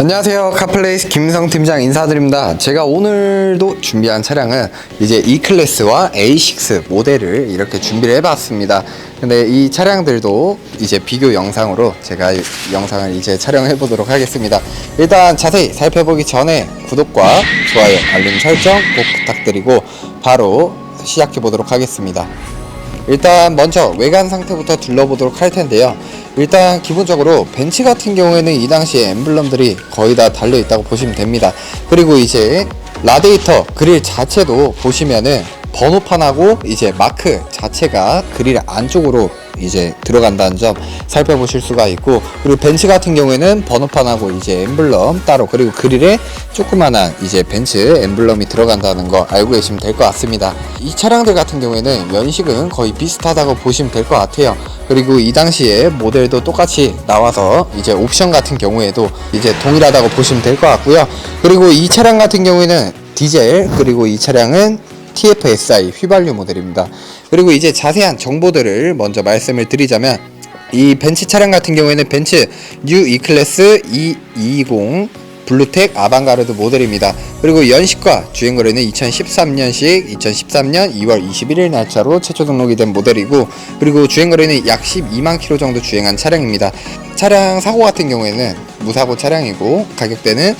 안녕하세요. 카플레이스 김성 팀장 인사드립니다. 제가 오늘도 준비한 차량은 이제 E클래스와 A6 모델을 이렇게 준비를 해봤습니다. 근데 이 차량들도 이제 비교 영상으로 제가 이 영상을 이제 촬영해 보도록 하겠습니다. 일단 자세히 살펴보기 전에 구독과 좋아요 알림 설정 꼭 부탁드리고 바로 시작해 보도록 하겠습니다 일단 먼저 외관 상태부터 둘러보도록 할 텐데요. 일단 기본적으로 벤츠 같은 경우에는 이 당시에 엠블럼들이 거의 다 달려 있다고 보시면 됩니다. 그리고 이제 라디에이터 그릴 자체도 보시면은 번호판하고 이제 마크 자체가 그릴 안쪽으로 이제 들어간다는 점 살펴보실 수가 있고 그리고 벤츠 같은 경우에는 번호판하고 이제 엠블럼 따로 그리고 그릴에 조그만한 이제 벤츠 엠블럼이 들어간다는 거 알고 계시면 될 것 같습니다. 이 차량들 같은 경우에는 연식은 거의 비슷하다고 보시면 될 것 같아요. 그리고 이 당시에 모델도 똑같이 나와서 이제 옵션 같은 경우에도 이제 동일하다고 보시면 될 것 같고요. 그리고 이 차량 같은 경우에는 디젤 그리고 이 차량은 TFSI 휘발유 모델입니다. 그리고 이제 자세한 정보들을 먼저 말씀을 드리자면 이 벤츠 차량 같은 경우에는 벤츠 뉴 E클래스 220 블루텍 아방가르드 모델입니다. 그리고 연식과 주행거리는 2013년식 2013년 2월 21일 날짜로 최초 등록이 된 모델이고 그리고 주행거리는 약 12만 킬로 정도 주행한 차량입니다. 차량 사고 같은 경우에는 무사고 차량이고 가격대는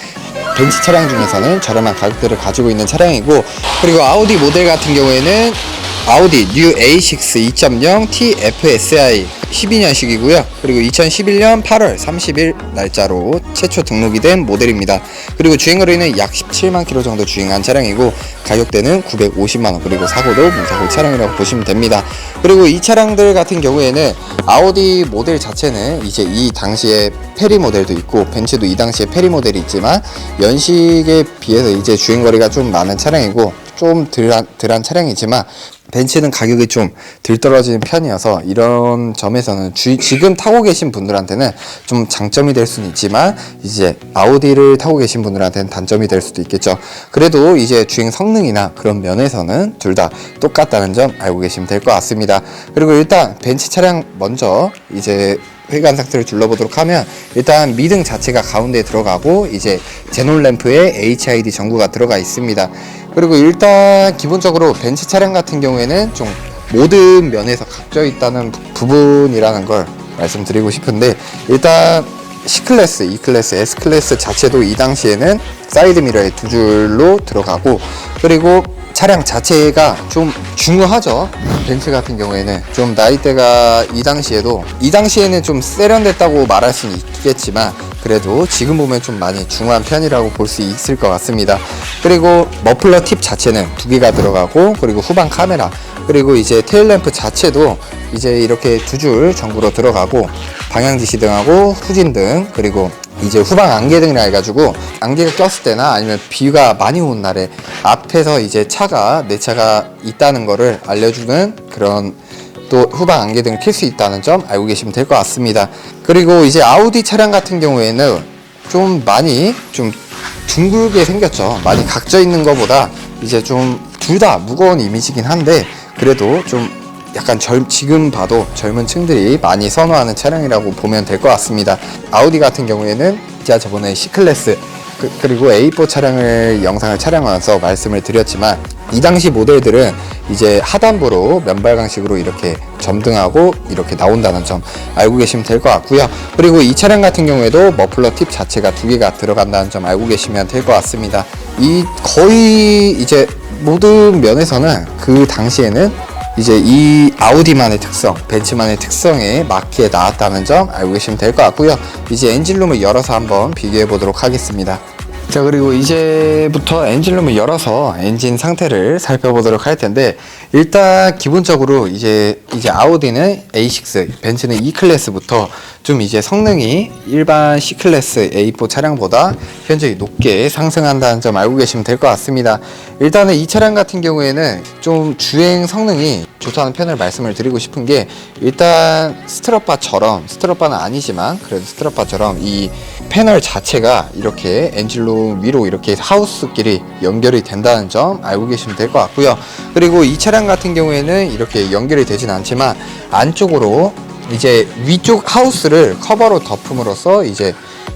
벤츠 차량 중에서는 저렴한 가격대를 가지고 있는 차량이고 그리고 아우디 모델 같은 경우에는 아우디 뉴 A6 2.0 TFSI 12년식이고요. 그리고 2011년 8월 30일 날짜로 최초 등록이 된 모델입니다. 그리고 주행거리는 약 17만 킬로 정도 주행한 차량이고 가격대는 950만 원 그리고 사고도 무사고 차량이라고 보시면 됩니다. 그리고 이 차량들 같은 경우에는 아우디 모델 자체는 이제 이 당시에 페리 모델도 있고 벤츠도 이 당시에 페리 모델이 있지만 연식에 비해서 이제 주행거리가 좀 많은 차량이고 좀 덜한, 덜한 차량이지만 벤츠는 가격이 좀덜 떨어지는 편이어서 이런 점에서는 주, 지금 타고 계신 분들한테는 좀 장점이 될 수는 있지만 이제 아우디를 타고 계신 분들한테는 단점이 될 수도 있겠죠. 그래도 이제 주행 성능이나 그런 면에서는 둘 다 똑같다는 점 알고 계시면 될 것 같습니다. 그리고 일단 벤츠 차량 먼저 이제 회관 상태를 둘러보도록 하면 일단 미등 자체가 가운데 들어가고 이제 제논 램프에 HID 전구가 들어가 있습니다. 그리고 일단 기본적으로 벤츠 차량 같은 경우에는 좀 모든 면에서 각져 있다는 부- 부분이라는 걸 말씀드리고 싶은데 일단 C클래스, E클래스, S클래스 자체도 이 당시에는 사이드 미러에 두 줄로 들어가고 그리고 차량 자체가 좀 중요하죠. 벤츠 같은 경우에는 좀 나이대가 이 당시에도 이 당시에는 좀 세련됐다고 말할 수는 있겠지만 그래도 지금 보면 좀 많이 중요한 편이라고 볼 수 있을 것 같습니다. 그리고 머플러 팁 자체는 두 개가 들어가고 그리고 후방 카메라 그리고 이제 테일 램프 자체도 이제 이렇게 두 줄 전구로 들어가고 방향 지시 등하고 후진 등 그리고 이제 후방 안개 등이라 해가지고 안개가 꼈을 때나 아니면 비가 많이 온 날에 앞에서 이제 차가 내 차가 있다는 거를 알려주는 그런 또 후방 안개 등을 켤수 있다는 점 알고 계시면 될 것 같습니다. 그리고 이제 아우디 차량 같은 경우에는 좀 많이 좀 둥글게 생겼죠. 많이 각져 있는 것보다 이제 좀 둘 다 무거운 이미지긴 한데 그래도 좀 약간 젊, 지금 봐도 젊은 층들이 많이 선호하는 차량이라고 보면 될 것 같습니다. 아우디 같은 경우에는 제가 저번에 C클래스 그, 그리고 A4 차량을 영상을 촬영하면서 말씀을 드렸지만 이 당시 모델들은 이제 하단부로 면발광식으로 이렇게 점등하고 이렇게 나온다는 점 알고 계시면 될 것 같고요. 그리고 이 차량 같은 경우에도 머플러 팁 자체가 두 개가 들어간다는 점 알고 계시면 될 것 같습니다. 이 거의 이제 모든 면에서는 그 당시에는 이제 이 아우디만의 특성, 벤츠만의 특성에 맞게 나왔다는 점 알고 계시면 될 것 같고요. 이제 엔진룸을 열어서 한번 비교해 보도록 하겠습니다. 자 그리고 이제부터 엔진룸을 열어서 엔진 상태를 살펴보도록 할 텐데 일단 기본적으로 이제 이제 아우디는 A6, 벤츠는 E 클래스부터 좀 이제 성능이 일반 C 클래스 A4 차량보다 현저히 높게 상승한다는 점 알고 계시면 될 것 같습니다. 일단은 이 차량 같은 경우에는 좀 주행 성능이 좋다는 편을 말씀을 드리고 싶은 게 일단 스트럿바처럼 스트럿바는 아니지만 그래도 스트럿바처럼 이 패널 자체가 이렇게 엔진룸 위로 이렇게 하우스끼리 연결이 된다는 점 알고 계시면 될 것 같고요. 그리고 이 차량 같은 경우에는 이렇게 연결이 되진 않지만 안쪽으로 이제 위쪽 하우스를 커버로 덮음으로써 이제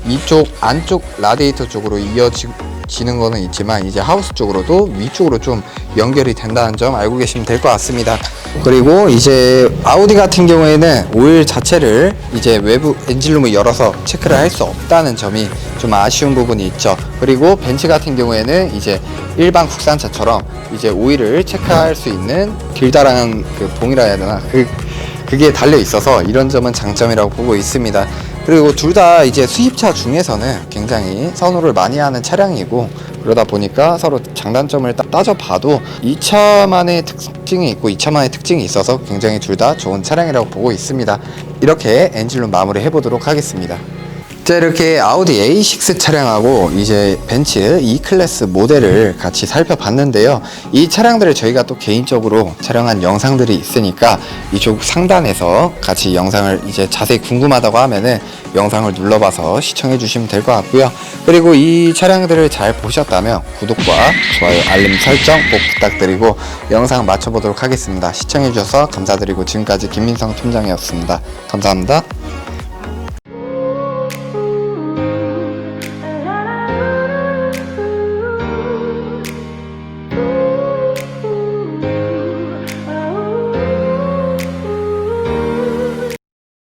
이쪽 안쪽 라디에이터 쪽으로 이어 지는 거는 있지만 이제 하우스 쪽으로도 위쪽으로 좀 연결이 된다는 점 알고 계시면 될 것 같습니다. 그리고 이제 아우디 같은 경우에는 오일 자체를 이제 외부 엔진룸을 열어서 체크를 할 수 없다는 점이 좀 아쉬운 부분이 있죠. 그리고 벤츠 같은 경우에는 이제 일반 국산차처럼 이제 오일을 체크할 수 있는 길다란 그 봉이라 해야 되나 그 그게 달려 있어서 이런 점은 장점이라고 보고 있습니다. 그리고 둘 다 이제 수입차 중에서는 굉장히 선호를 많이 하는 차량이고 그러다 보니까 서로 장단점을 딱 따져봐도 이 차만의 특징이 있고 이 차만의 특징이 있어서 굉장히 둘 다 좋은 차량이라고 보고 있습니다. 이렇게 엔진룸 마무리 해보도록 하겠습니다. 자 이렇게 아우디 A6 차량하고 이제 벤츠 E 클래스 모델을 같이 살펴봤는데요. 이 차량들을 저희가 또 개인적으로 촬영한 영상들이 있으니까 이쪽 상단에서 같이 영상을 이제 자세히 궁금하다고 하면은 영상을 눌러봐서 시청해 주시면 될 것 같고요. 그리고 이 차량들을 잘 보셨다면 구독과 좋아요, 알림 설정 꼭 부탁드리고 영상 마쳐보도록 하겠습니다. 시청해 주셔서 감사드리고 지금까지 김민성 팀장이었습니다. 감사합니다.